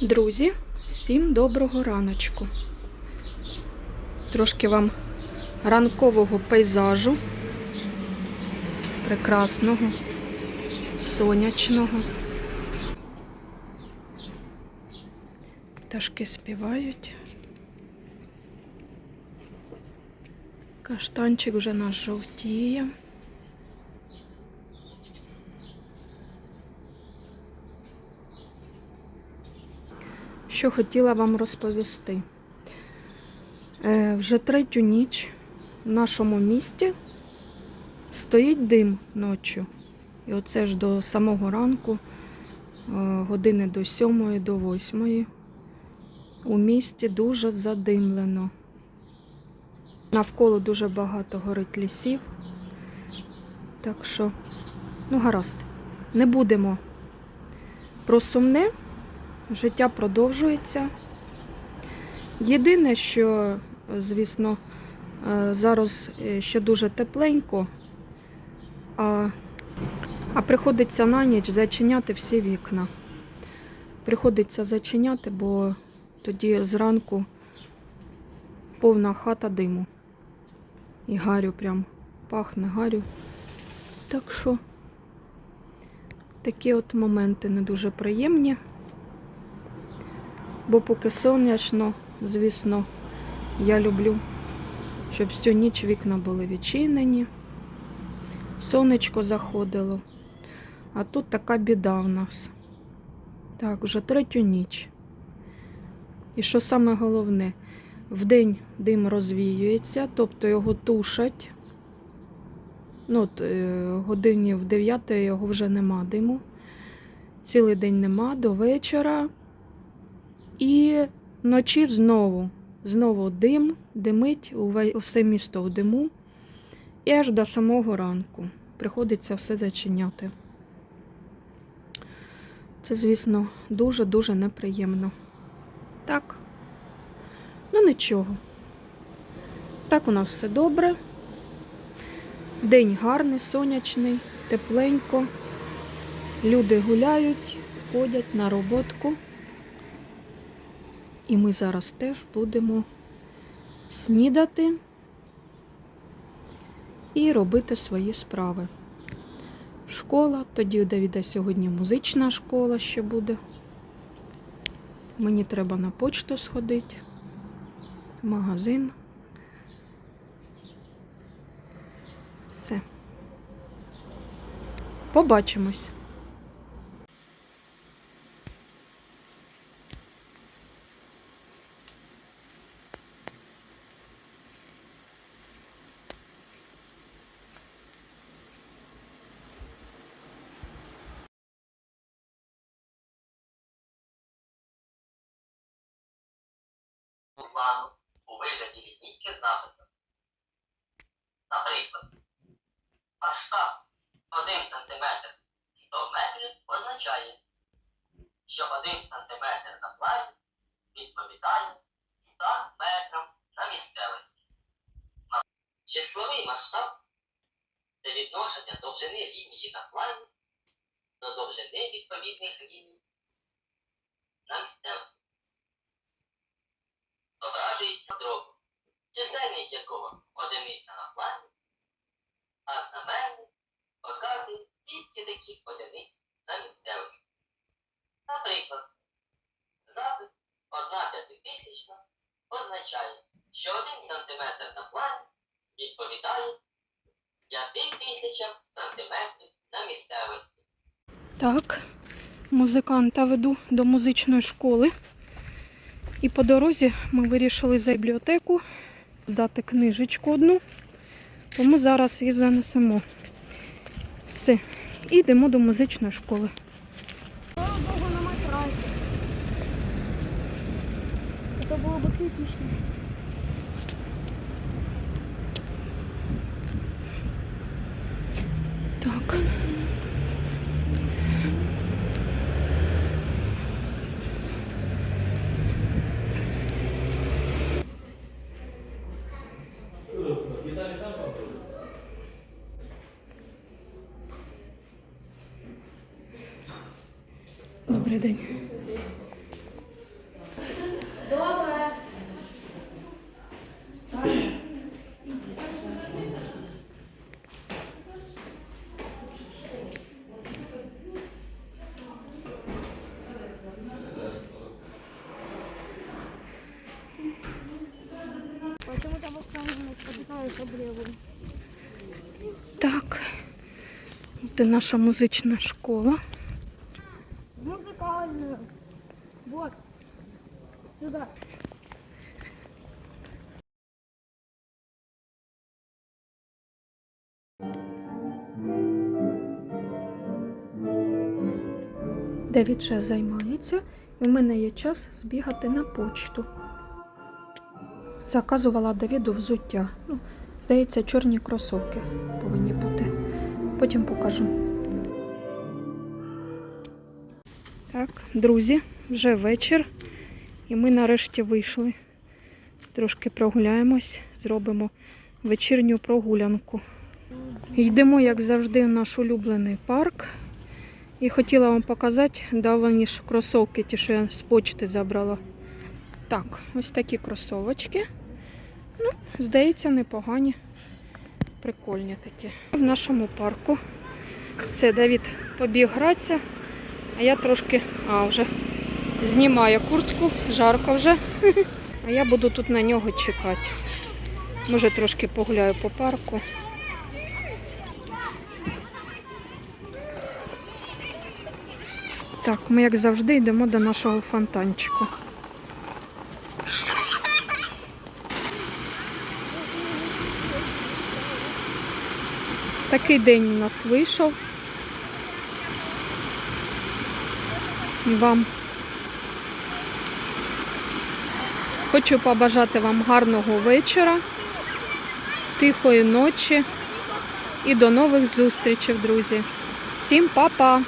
Друзі, всім доброго раночку. Трошки вам ранкового пейзажу. Прекрасного, сонячного. Пташки співають. Каштанчик вже наш жовтіє. Що хотіла вам розповісти. Е, вже третю ніч в нашому місті стоїть дим ночі. І оце ж до самого ранку, е, години до сьомої, до восьмої. У місті дуже задимлено. Навколо дуже багато горить лісів. Так що, ну гаразд, не будемо про сумне. Життя продовжується. Єдине, що, звісно, е, зараз е, ще дуже тепленько, а, а приходиться на ніч зачиняти всі вікна. Приходиться зачиняти, бо тоді зранку повна хата диму. І гарю прям пахне гарю. Так що такі от моменти не дуже приємні. Бо поки сонячно, звісно, я люблю, щоб всю ніч вікна були відчинені, сонечко заходило. А тут така біда в нас. Так, вже третю ніч. І що саме головне, вдень дим розвіюється, тобто його тушать. Ну, от, е, годині в 9 його вже нема диму. Цілий день нема до вечора. І вночі знову, знову дим, димить, все місто в диму. І аж до самого ранку приходиться все зачиняти. Це, звісно, дуже-дуже неприємно. Так. Ну нічого. Так у нас все добре. День гарний, сонячний, тепленько. Люди гуляють, ходять на роботку. І ми зараз теж будемо снідати і робити свої справи. Школа, тоді у Давіда сьогодні музична школа ще буде. Мені треба на почту сходити, магазин. Все. Побачимось. Плану у вигляді лінійки з написом. Наприклад, масштаб 1 см 100 метрів означає, що 1 см на плані відповідає 100 метрам на місцевості. Числовий масштаб це відношення довжини лінії на плані до довжини відповідних ліній на місцевості зображується дроб, чисельник якого одиниця на плані, а знаменник показує стільки таких одиниць на місцевості. Наприклад, запис 1 п'ятитисячна означає, що 1 см на плані відповідає 5 тисячам сантиметрів на місцевості. Так, музиканта веду до музичної школи. І по дорозі ми вирішили за бібліотеку здати книжечку одну, тому зараз її занесемо. Все. І йдемо до музичної школи. Слава Богу, на матрасе. Это было бы критично. Добрий день. Добре. Так, це наша музична школа. Музыкальную. Вот. Сюда. Девід ще займається, і в мене є час збігати на почту. Заказувала Давіду взуття. Ну, здається, чорні кросовки повинні бути. Потім покажу. Так, друзі, вже вечір. І ми нарешті вийшли. Трошки прогуляємось, зробимо вечірню прогулянку. Йдемо, як завжди, в наш улюблений парк. І хотіла вам показати давані кросовки, ті, що я з почти забрала. Так, ось такі кросовочки. Ну, здається, непогані. Прикольні такі. В нашому парку. Все, Давід побіг гратися, а я трошки а, вже знімаю куртку, жарко вже. А я буду тут на нього чекати. Може, трошки погуляю по парку. Так, ми, як завжди, йдемо до нашого фонтанчику. Такий день у нас вийшов. Вам хочу побажати вам гарного вечора, тихої ночі і до нових зустрічей, друзі. Всім па-па!